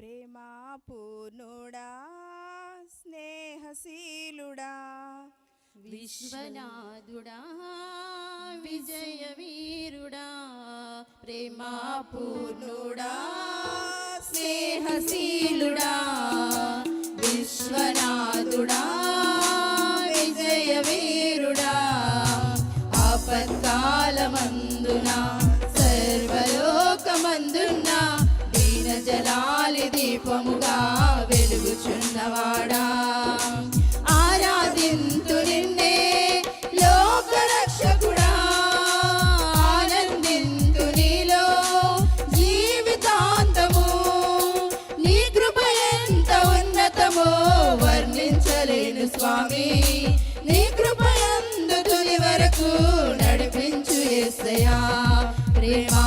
ప్రేమాపూర్ణుడా స్నేహశీలుడా విశ్వనాథుడా విజయ వీరుడా ప్రేమా స్నేహశీలుడా విశ్వనాథుడా. స్వామి నీ కృపయందు తుది వరకు నడిపించు ఎస్సయా ప్రేమా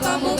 como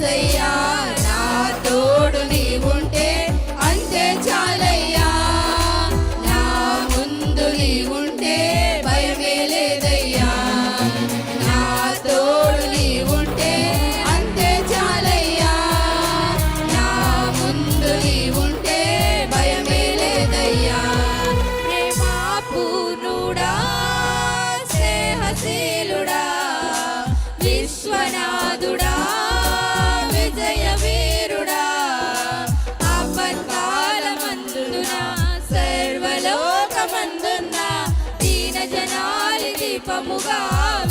నిన్ను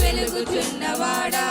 వెలుగుచున్నవాడా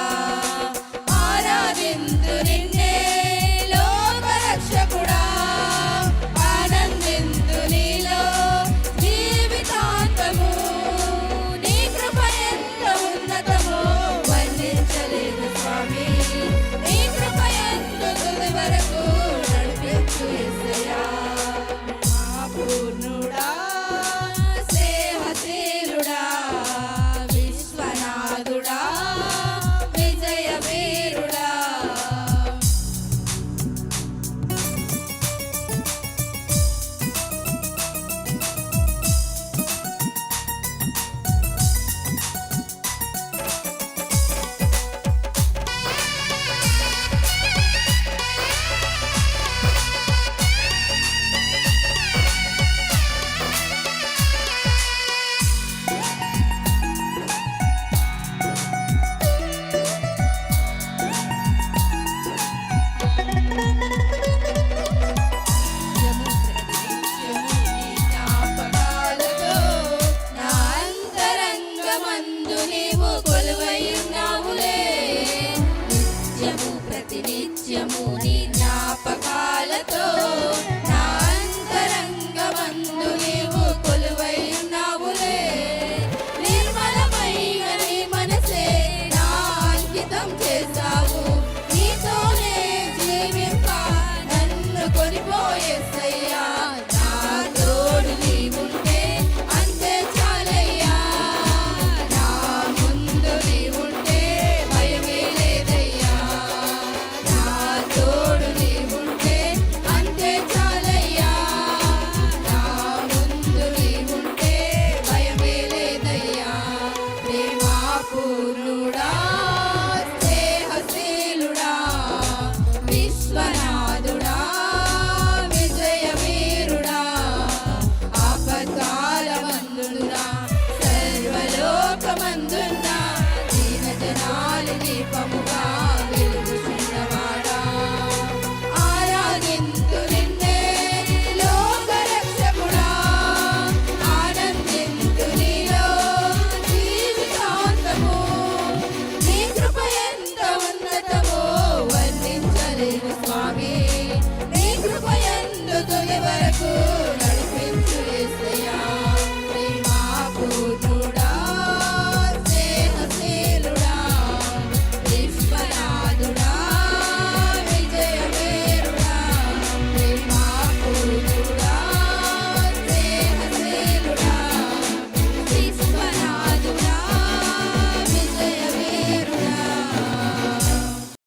i'm Apuru.